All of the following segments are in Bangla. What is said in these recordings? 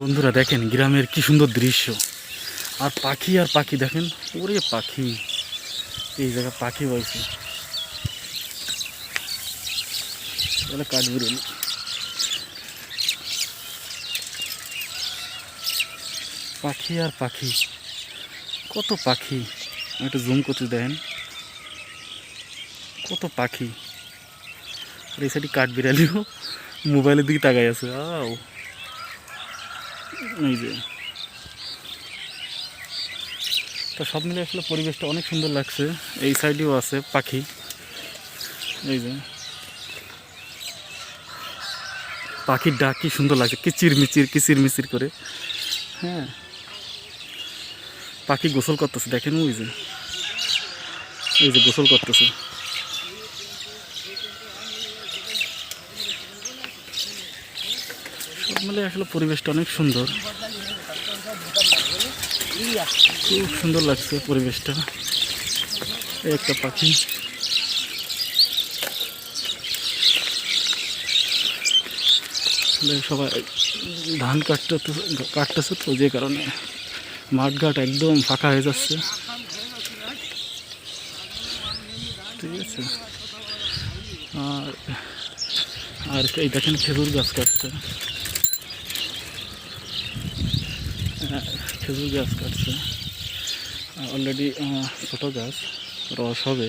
বন্ধুরা দেখেন গ্রামের কি সুন্দর দৃশ্য। আর পাখি আর পাখি, দেখেন, ওরে পাখি। এই জায়গা পাখি হয়েছে বলে কাঠবিড়েল। পাখি আর পাখি, কত পাখি। একটু জুম করতে দেখেন। কত পাখি। আর এই সাইডে কাঠবিড়ালিও মোবাইলের দিকে তাকাই আছে। আও এই যে। তো সব মিলে আসলে পরিবেশটা অনেক সুন্দর লাগছে। এই সাইডেও আছে পাখি। এই যে। পাখির ডাক কি সুন্দর লাগছে কিচির মিচির কিচির মিচির করে। হ্যাঁ। পাখি গোসল করতেছে, দেখেন ওই যে। এই যে গোসল করতেছে। মিলে আসলে পরিবেশটা অনেক সুন্দর। খুব সুন্দর লাগছে পরিবেশটা। একটা পাখি। সবাই, ধান কাটতে কাটতেছে তো যে কারণে। মাঠঘাট একদম ফাঁকা হয়ে যাচ্ছে। ঠিক আছে। আর আর এই দেখেন খেজুর গাছ কাটছে হ্যাঁ, খেজুর গাছ কাটছে। অলরেডি ছোটো গাছ, রস হবে।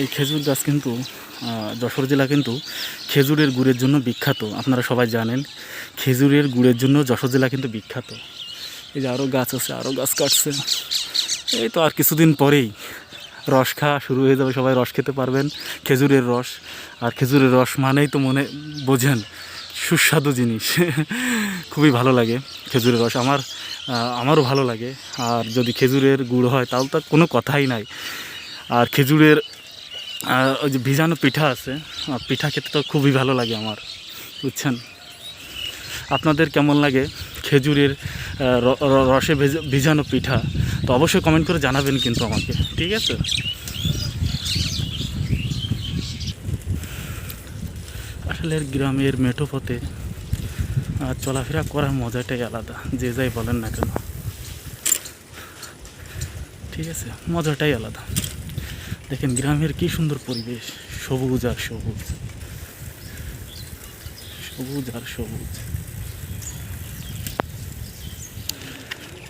এই খেজুর গাছ কিন্তু যশোর জেলা কিন্তু খেজুরের গুড়ের জন্য বিখ্যাত। আপনারা সবাই জানেন, খেজুরের গুড়ের জন্য যশোর জেলা কিন্তু বিখ্যাত। এই যে আরও গাছ আছে আরও গাছ কাটছে। এই তো আর কিছুদিন পরেই রস খাওয়া শুরু হয়ে যাবে, সবাই রস খেতে পারবেন, খেজুরের রস। আর খেজুরের রস মানেই তো মনে, বোঝেন, সুস্বাদু জিনিস। খুবই ভালো লাগে খেজুরের রস, আমার আমারও ভালো লাগে। আর যদি খেজুরের গুড় হয়, তাহলে তো কোনো কথাই নাই। আর খেজুরের ওই যে ভিজানো পিঠা আছে পিঠা খেতে তো খুবই ভালো লাগে আমার, বুঝছেন? আপনাদের কেমন লাগে খেজুরের রসে ভেজা- ভিজানো পিঠা? তো অবশ্যই কমেন্ট করে জানাবেন কিন্তু আমাকে ঠিক আছে? আসলে গ্রামের মেঠো পথে আহ, চলাফেরা করার মজাটাই আলাদা যে যাই বলেন না কেন। ঠিক আছে মজাটাই আলাদা। দেখেন গ্রামের কি সুন্দর পরিবেশ সবুজ আর সবুজ। সবুজ আর সবুজ।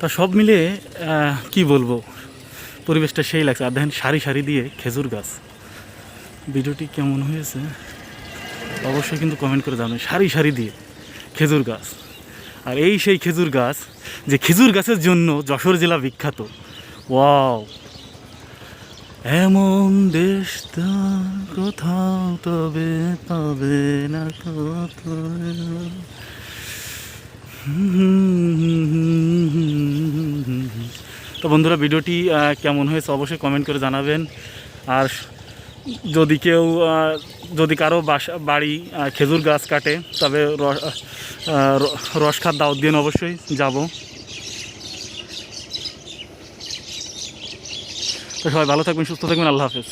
তা সব মিলে কি বলব? পরিবেশটা সেই লাগছে। আর দেখেন সারি সারি দিয়ে খেজুর গাছ। ভিডিওটি কেমন হয়েছে? অবশ্যই কিন্তু কমেন্ট করে জানাবেন। সারি সারি দিয়ে খেজুর গাছ। আর এই সেই খেজুর গাছ, যে খেজুর গাছের জন্য যশোর জেলা বিখ্যাত। ওয়াও! এমন দেশ কোথাও তবে পাবে না কত। তো বন্ধুরা, ভিডিওটি কেমন হয়েছে অবশ্যই কমেন্ট করে জানাবেন। আর যদি কেউ যদি কারও বাসা, বাড়ি খেজুর গাছ কাটে, তবে রস খাত দাওয়াত দিন অবশ্যই, যাব। তো সবাই ভালো থাকবেন, সুস্থ থাকবেন, আল্লাহ হাফেজ।